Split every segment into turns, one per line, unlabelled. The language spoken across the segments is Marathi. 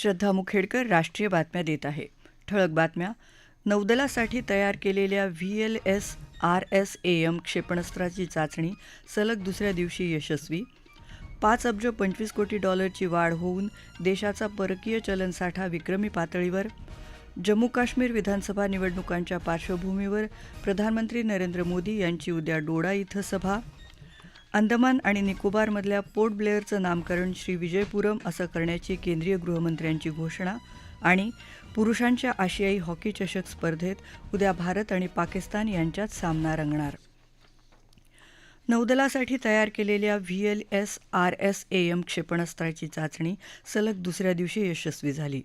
श्रद्धा मुखेडकर राष्ट्रीय बातम्या देत आहे ठळक बातम्या नौदलासाठी तयार केलेल्या V L S R S A M क्षेपणास्त्राची चाचणी सलग दुसऱ्या दिवशी यशस्वी पाच अब्ज पंचवीस कोटी डॉलरची वाढ होऊन देशाचा परकीय चलनसाठा विक्रमी पातळीवर जम्मू काश्मीर विधानसभा निवडणुकांच्या पार्श्वभूमीवर प्रधानमंत्री नरेंद्र मोदी यांची उद्या डोडा इथं सभा अंदमान आणि निकोबारमधल्या पोर्ट ब्लेअरचं नामकरण श्री विजयपुरम असं करण्याची केंद्रीय गृहमंत्र्यांची घोषणा आणि पुरुषांच्या आशियाई हॉकी चषक स्पर्धेत उद्या भारत आणि पाकिस्तान यांच्यात सामना रंगणार नौदलासाठी तयार केलेल्या V L S R S A M क्षेपणास्त्राची चाचणी सलग दुसऱ्या दिवशी यशस्वी झाली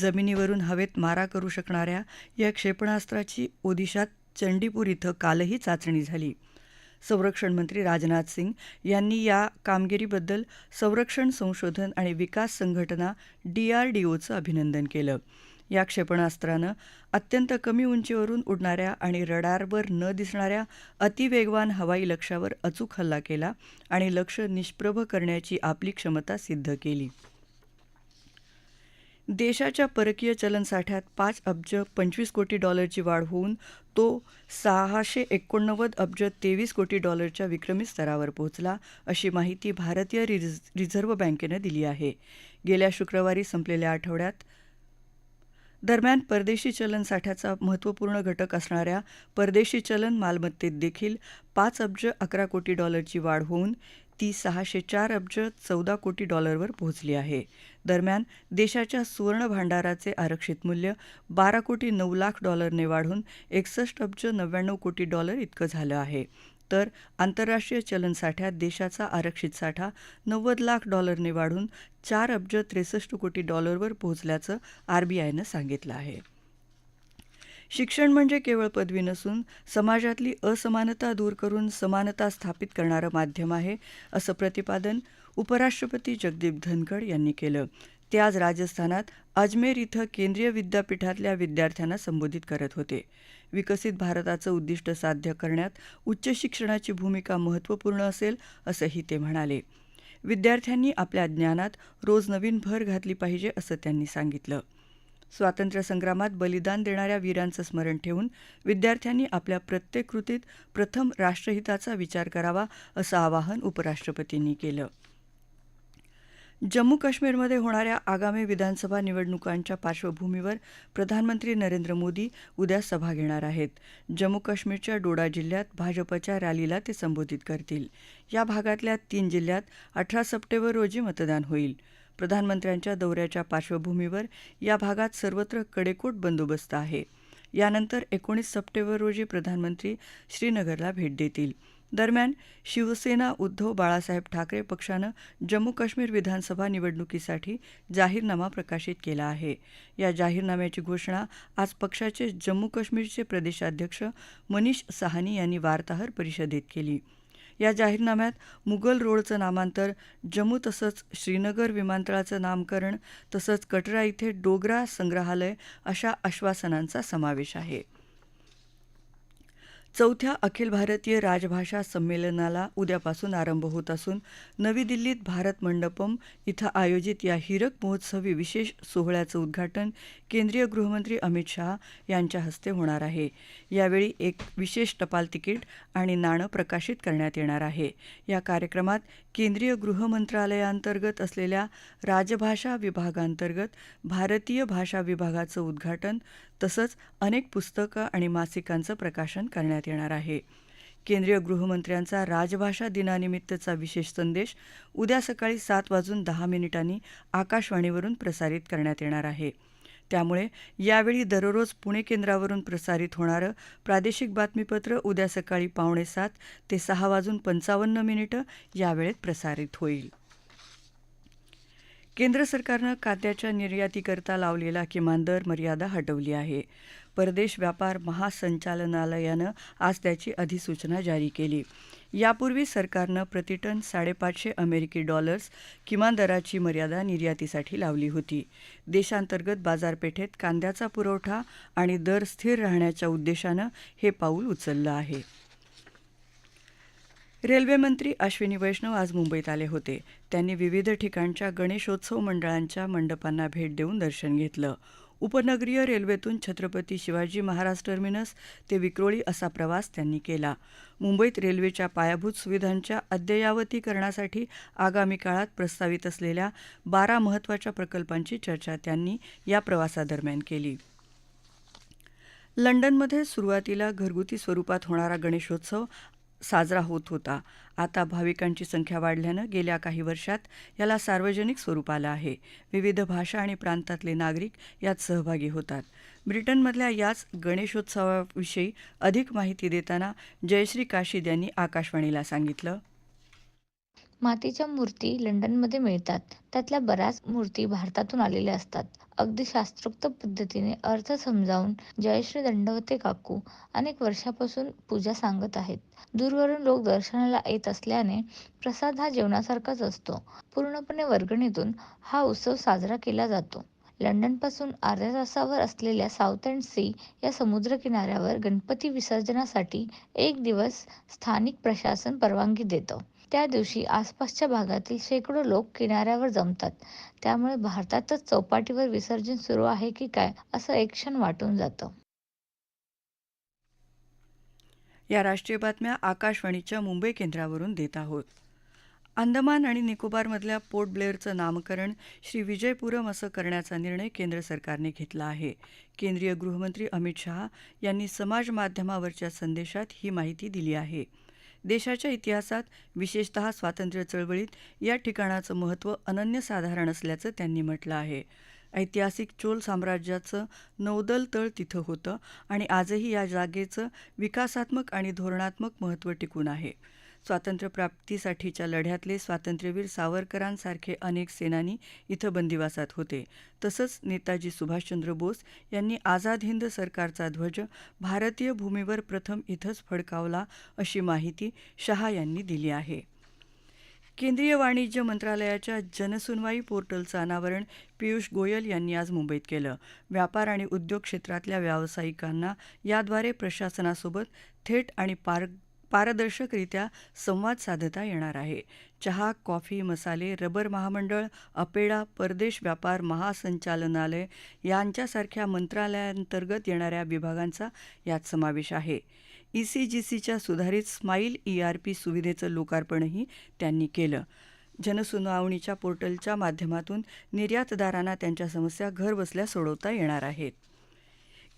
जमिनीवरून हवेत मारा करू शकणाऱ्या या क्षेपणास्त्राची ओदिशात चंडीपूर इथं कालही चाचणी झाली संरक्षण मंत्री राजनाथ सिंग यांनी या कामगिरीबद्दल संरक्षण संशोधन आणि विकास संघटना डीआरडीओचं अभिनंदन केलं या क्षेपणास्त्रानं अत्यंत कमी उंचीवरून उडणाऱ्या आणि रडारवर न दिसणाऱ्या अतिवेगवान हवाई लक्ष्यावर अचूक हल्ला केला आणि लक्ष निष्प्रभ करण्याची आपली क्षमता सिद्ध केली देशाच्या परकीय चलनसाठ्यात पाच अब्ज पंचवीस कोटी डॉलरची वाढ होऊन तो सहाशे एकोणनव्वद अब्ज तेवीस कोटी डॉलरच्या विक्रमी स्तरावर पोहोचला अशी माहिती भारतीय रिझर्व्ह बँकेनं दिली आहे गेल्या शुक्रवारी संपलेल्या आठवड्यात दरम्यान परदेशी चलन साठ्याचा महत्त्वपूर्ण घटक असणाऱ्या परदेशी चलन मालमत्तेत देखील पाच अब्ज अकरा कोटी डॉलरची वाढ होऊन ती सहाशे चार अब्ज चौदा कोटी डॉलरवर पोहोचली आहे दरम्यान देशाच्या सुवर्ण भांडाराचे आरक्षित मूल्य बारा कोटी नऊ लाख डॉलरने वाढून एकसष्ट अब्ज नव्याण्णव कोटी डॉलर इतकं झालं आहे तर आंतरराष्ट्रीय चलनसाठ्यात देशाचा आरक्षित साठा नव्वद लाख डॉलरने वाढून चार अब्ज त्रेसष्ट कोटी डॉलरवर पोहोचल्याचं आरबीआयनं सांगितलं आहे शिक्षण म्हणजे केवळ पदवी नसून समाजातली असमानता दूर करून समानता स्थापित करणारं माध्यम आहे असं प्रतिपादन उपराष्ट्रपती जगदीप धनखड यांनी केलं ते आज राजस्थानात अजमेर इथं केंद्रीय विद्यापीठातल्या विद्यार्थ्यांना संबोधित करत होते विकसित भारताचं उद्दिष्ट साध्य करण्यात उच्च शिक्षणाची भूमिका महत्त्वपूर्ण असेल असंही ते म्हणाले विद्यार्थ्यांनी आपल्या ज्ञानात रोज नवीन भर घातली पाहिजे असं त्यांनी सांगितलं स्वातंत्र्यसंग्रामात बलिदान देणाऱ्या वीरांचं स्मरण ठेवून विद्यार्थ्यांनी आपल्या प्रत्येक कृतीत प्रथम राष्ट्रहिताचा विचार करावा असं आवाहन उपराष्ट्रपतींनी केलं जम्मू काश्मीरमध्ये होणाऱ्या आगामी विधानसभा निवडणुकांच्या पार्श्वभूमीवर प्रधानमंत्री नरेंद्र मोदी उद्या सभा घेणार आहेत जम्मू काश्मीरच्या डोडा जिल्ह्यात भाजपच्या रॅलीला ते संबोधित करतील या भागातल्या तीन जिल्ह्यात अठरा सप्टेंबर रोजी मतदान होईल प्रधानमंत्र्यांच्या दौऱ्याच्या पार्श्वभूमीवर या भागात सर्वत्र कडेकोट बंदोबस्त आहे यानंतर एकोणीस सप्टेंबर रोजी प्रधानमंत्री श्रीनगरला भेट देतील दरम्यान शिवसेना उद्धव बाळासाहेब ठाकरे पक्षानं जम्मू काश्मीर विधानसभा निवडणुकीसाठी जाहीरनामा प्रकाशित केला आहे या जाहीरनाम्याची घोषणा आज पक्षाचे जम्मू काश्मीरचे प्रदेशाध्यक्ष मनीष सहानी यांनी वार्ताहर परिषदेत केली या जाहीरनाम्यात मुगल रोडचं नामांतर जम्मू तसंच श्रीनगर विमानतळाचं नामकरण तसंच कटरा इथे डोगरा संग्रहालय अशा आश्वासनांचा समावेश आहे चौथ्या अखिल भारतीय राजभाषा संमेलनाला उद्यापासून आरंभ होत असून नवी दिल्लीत भारत मंडपम इथं आयोजित या हिरक महोत्सवी विशेष सोहळ्याचं उद्घाटन केंद्रीय गृहमंत्री अमित शहा यांच्या हस्ते होणार आहे यावेळी एक विशेष टपाल तिकीट आणि नाणं प्रकाशित करण्यात येणार आहे या कार्यक्रमात केंद्रीय गृहमंत्रालयांतर्गत असलेल्या राजभाषा विभागांतर्गत भारतीय भाषा विभागाचं उद्घाटन तसंच अनेक पुस्तकं आणि मासिकांचं प्रकाशन करण्यात करण्यात येणार आहे केंद्रीय गृहमंत्र्यांचा राजभाषा दिनानिमित्तचा विशेष संदेश उद्या सकाळी सात वाजून दहा मिनिटांनी आकाशवाणीवरून प्रसारित करण्यात येणार आहे त्यामुळे यावेळी दररोज पुणे केंद्रावरून प्रसारित होणारं प्रादेशिक बातमीपत्र उद्या सकाळी पावणे सात ते सहा वाजून पंचावन्न मिनिटं यावेळेत प्रसारित होईल केंद्र सरकारनं कांद्याच्या निर्यातीकरता लावलेला किमान दर मर्यादा हटवली आहे परदेश व्यापार महासंचालनालयानं आज त्याची अधिसूचना जारी केली यापूर्वी सरकारनं प्रतिटन साडेपाचशे अमेरिकी डॉलर्स किमान दराची मर्यादा निर्यातीसाठी लावली होती देशांतर्गत बाजारपेठेत कांद्याचा पुरवठा आणि दर स्थिर राहण्याच्या उद्देशानं हे पाऊल उचललं आहे रेल्वेमंत्री अश्विनी वैष्णव आज मुंबईत आले होते त्यांनी विविध ठिकाणच्या गणेशोत्सव मंडळांच्या मंडपांना भेट देऊन दर्शन घेतलं उपनगरीय रेल्वेतून छत्रपती शिवाजी महाराज टर्मिनस ते विक्रोळी असा प्रवास त्यांनी केला मुंबईत रेल्वेच्या पायाभूत सुविधांच्या अद्ययावतीकरणासाठी आगामी काळात प्रस्तावित असलेल्या बारा महत्त्वाच्या प्रकल्पांची चर्चा त्यांनी या प्रवासादरम्यान केली लंडनमध्ये सुरुवातीला घरगुती स्वरूपात होणारा गणेशोत्सव साजरा होत होता आता भाविकांची संख्या वाढल्यानं गेल्या काही वर्षात याला सार्वजनिक स्वरूप आलं आहे विविध भाषा आणि प्रांतातले नागरिक यात सहभागी होतात ब्रिटनमधल्या याच गणेशोत्सवाविषयी अधिक माहिती देताना जयश्री काशीद यांनी आकाशवाणीला सांगितलं मातीच्या मूर्ती लंडनमध्ये मिळतात त्यातल्या बऱ्याच मूर्ती भारतातून आलेल्या असतात अगदी शास्त्रोक्त पद्धतीने अर्थ समजावून जयश्री दंडवते काकू अनेक वर्षापासून पूजा सांगत आहेत दूरवरून लोक दर्शनाला येत असल्याने प्रसाद हा जेवणासारखाच असतो पूर्णपणे वर्गणीतून हा उत्सव साजरा केला जातो लंडनपासून अर्ध्या तासावर असलेल्या साऊथ अँड सी या समुद्र किनाऱ्यावर गणपती विसर्जनासाठी एक दिवस स्थानिक प्रशासन परवानगी देतं त्या दिवशी आसपासच्या भागातील शेकडो लोक किनाऱ्यावर जमतात त्यामुळे भारतातच चौपाटीवर विसर्जन सुरू आहे की काय असं एक क्षण वाटून जातं या राष्ट्रीय बातम्या आकाशवाणीच्या मुंबई केंद्रावरून देत आहोत अंदमान आणि निकोबारमधल्या पोर्ट ब्लेअरचं नामकरण श्री विजयपुरम असं करण्याचा निर्णय केंद्र सरकारने घेतला आहे केंद्रीय गृहमंत्री अमित शहा यांनी समाज माध्यमावरच्या संदेशात ही माहिती दिली आहे देशाच्या इतिहासात विशेषत स्वातंत्र्य चळवळीत या ठिकाणाचं महत्त्व अनन्यसाधारण असल्याचं त्यांनी म्हटलं आहे ऐतिहासिक चोल साम्राज्याचं नौदल तळ तिथं होतं आणि आजही या जागेचं विकासात्मक आणि धोरणात्मक महत्त्व टिकून आहे स्वातंत्र्यप्राप्तीसाठीच्या लढ्यातले स्वातंत्र्यवीर सावरकरांसारखे अनेक सेनानी इथं बंदिवासात होते तसंच नेताजी सुभाषचंद्र बोस यांनी आझाद हिंद सरकारचा ध्वज भारतीय भूमीवर प्रथम इथंच फडकावला अशी माहिती शहा यांनी दिली आहे केंद्रीय वाणिज्य मंत्रालयाच्या जनसुनवाई पोर्टलचं अनावरण पियुष गोयल यांनी आज मुंबईत केलं व्यापार आणि उद्योग क्षेत्रातल्या व्यावसायिकांना याद्वारे प्रशासनासोबत थेट आणि पार पारदर्शकरित्या संवाद साधता येणार आहे चहा कॉफी मसाले रबर महामंडळ अपेडा परदेश व्यापार महासंचालनालय यांच्यासारख्या मंत्रालयांतर्गत येणाऱ्या विभागांचा यात समावेश आहे ई सी जी सीच्या सुधारित स्माईल ई आर पी सुविधेचं लोकार्पणही त्यांनी केलं जनसुनावणीच्या पोर्टलच्या माध्यमातून निर्यातदारांना त्यांच्या समस्या घरबसल्या सोडवता येणार आहेत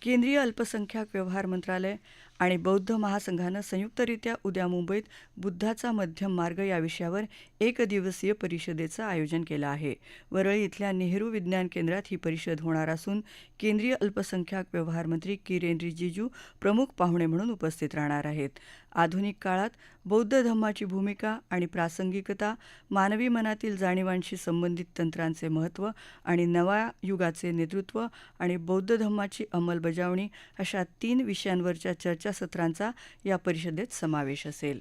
केंद्रीय अल्पसंख्याक व्यवहार मंत्रालय आणि बौद्ध महासंघानं संयुक्तरित्या उद्या मुंबईत बुद्धाचा मध्यम मार्ग या विषयावर एक दिवसीय परिषदेचं आयोजन केलं आहे वरळी इथल्या नेहरू विज्ञान केंद्रात ही परिषद होणार असून केंद्रीय अल्पसंख्याक व्यवहार मंत्री किरेन रिजिजू प्रमुख पाहुणे म्हणून उपस्थित राहणार आहेत आधुनिक काळात बौद्ध धम्माची भूमिका आणि प्रासंगिकता मानवी मनातील जाणीवांशी संबंधित तंत्रांचे महत्त्व आणि नव्या युगाचे नेतृत्व आणि बौद्ध धम्माची अंमलबजावणी अशा तीन विषयांवरच्या चर्चासत्रांचा या परिषदेत समावेश असेल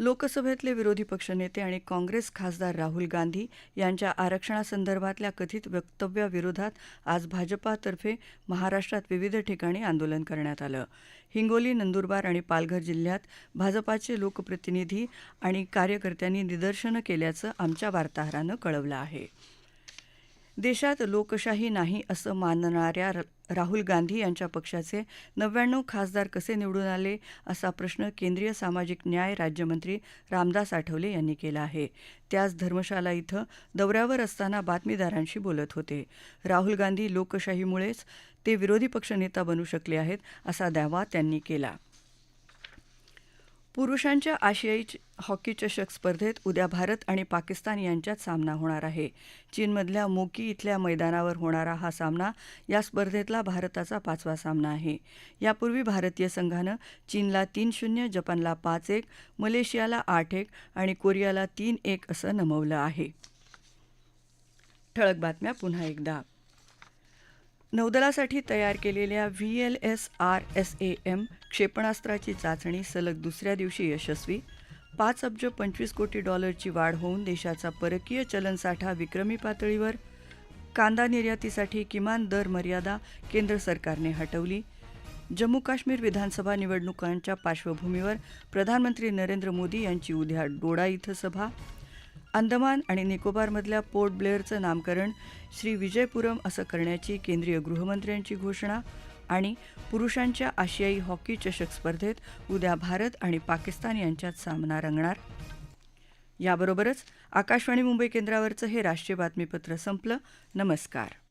लोकसभेतले विरोधी पक्षनेते आणि काँग्रेस खासदार राहुल गांधी यांच्या आरक्षणासंदर्भातल्या कथित वक्तव्याविरोधात आज भाजपातर्फे महाराष्ट्रात विविध ठिकाणी आंदोलन करण्यात आलं हिंगोली नंदुरबार आणि पालघर जिल्ह्यात भाजपाचे लोकप्रतिनिधी आणि कार्यकर्त्यांनी निदर्शनं केल्याचं आमच्या वार्ताहरानं कळवलं आहे देशात लोकशाही नाही असं मानणाऱ्या राहुल गांधी यांच्या पक्षाचे नव्याण्णव खासदार कसे निवडून आले असा प्रश्न केंद्रीय सामाजिक न्याय राज्यमंत्री रामदास आठवले यांनी केला आहे त्याच धर्मशाला इथं दौऱ्यावर असताना बातमीदारांशी बोलत होते राहुल गांधी लोकशाहीमुळेच ते विरोधी पक्षनेता बनू शकले आहेत असा दावा त्यांनी केला पुरुषांच्या आशियाई हॉकी चषक स्पर्धेत उद्या भारत आणि पाकिस्तान यांच्यात सामना होणार आहे चीनमधल्या मोकी इथल्या मैदानावर होणारा हा सामना या स्पर्धेतला भारताचा पाचवा सामना आहे यापूर्वी भारतीय संघानं चीनला तीन शून्य जपानला पाच एक मलेशियाला आठ एक आणि कोरियाला तीन एक असं नमवलं आहे ठळक बातम्या पुन्हा एकदा नौदलासाठी तयार केलेल्या V L S R S A M क्षेपणास्त्राची चाचणी सलग दुसऱ्या दिवशी यशस्वी पाच अब्ज पंचवीस कोटी डॉलरची वाढ होऊन देशाचा परकीय चलनसाठा विक्रमी पातळीवर कांदा निर्यातीसाठी किमान दर मर्यादा केंद्र सरकारने हटवली जम्मू काश्मीर विधानसभा निवडणुकांच्या पार्श्वभूमीवर प्रधानमंत्री नरेंद्र मोदी यांची उद्या डोडा इथं सभा अंदमान आणि निकोबारमधल्या पोर्ट ब्लेअरचं नामकरण श्री विजयपुरम असं करण्याची केंद्रीय गृहमंत्र्यांची घोषणा आणि पुरुषांच्या आशियाई हॉकी चषक स्पर्धेत उद्या भारत आणि पाकिस्तान यांच्यात सामना रंगणार याबरोबरच आकाशवाणी मुंबई केंद्रावरचं हे राष्ट्रीय बातमीपत्र संपलं नमस्कार